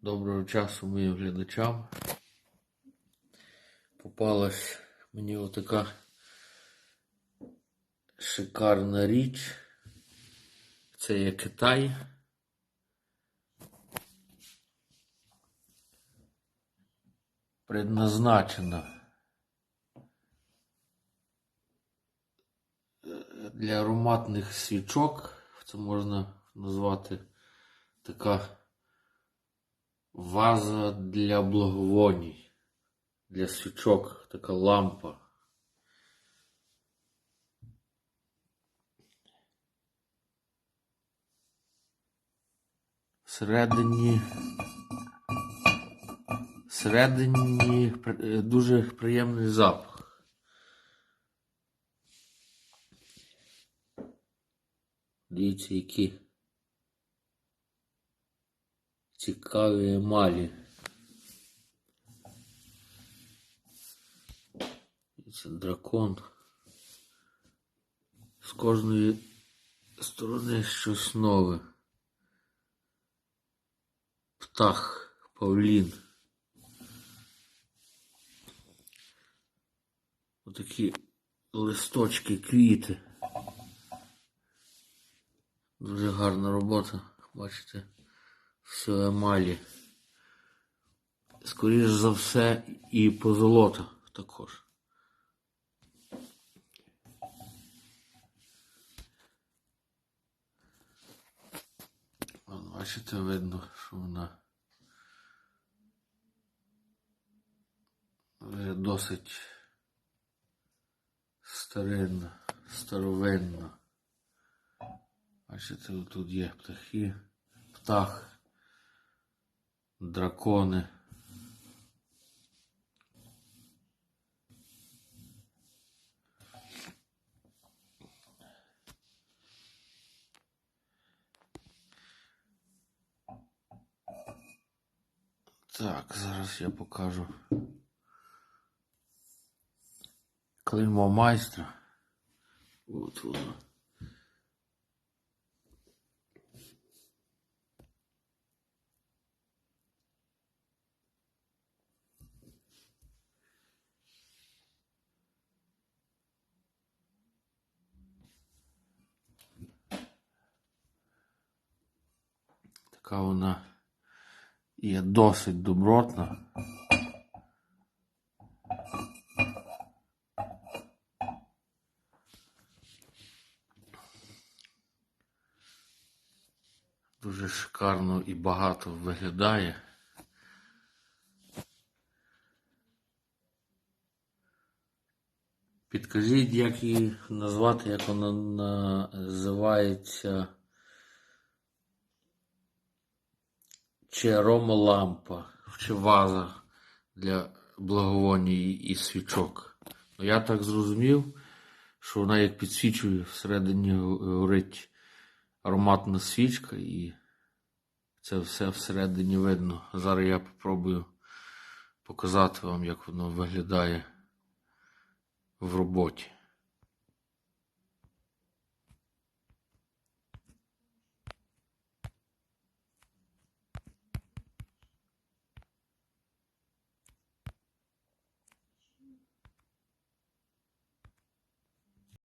Доброго часу моїм глядачам. Попалась мені отака шикарна річ. Це є Китай. Предназначена для ароматних свічок. Це можна назвати така ваза для благовоній, для свічок, така лампа. Всередині всередині е, дуже приємний запах. Дивіться, які цікаві емалі. Це дракон. З кожної сторони щось нове. Птах, павлін. Отакі листочки, квіти. Дуже гарна робота. Бачите, все емалі. Скоріше за все, і позолота також. Вон, Бачите, видно, що вона вже досить старинна, старовинна. Бачите, тут є птахи, птах, дракони. Так, зараз я покажу клеймо майстра. От воно. Така вона є досить добротна. Дуже шикарно і багато виглядає. Підкажіть, як її назвати, як вона називається. Чи аромалампа, чи ваза для благовоній і свічок. Ну, я так зрозумів, що вона як підсвічує, всередині горить ароматна свічка і це все всередині видно. Зараз я попробую показати вам, як воно виглядає в роботі.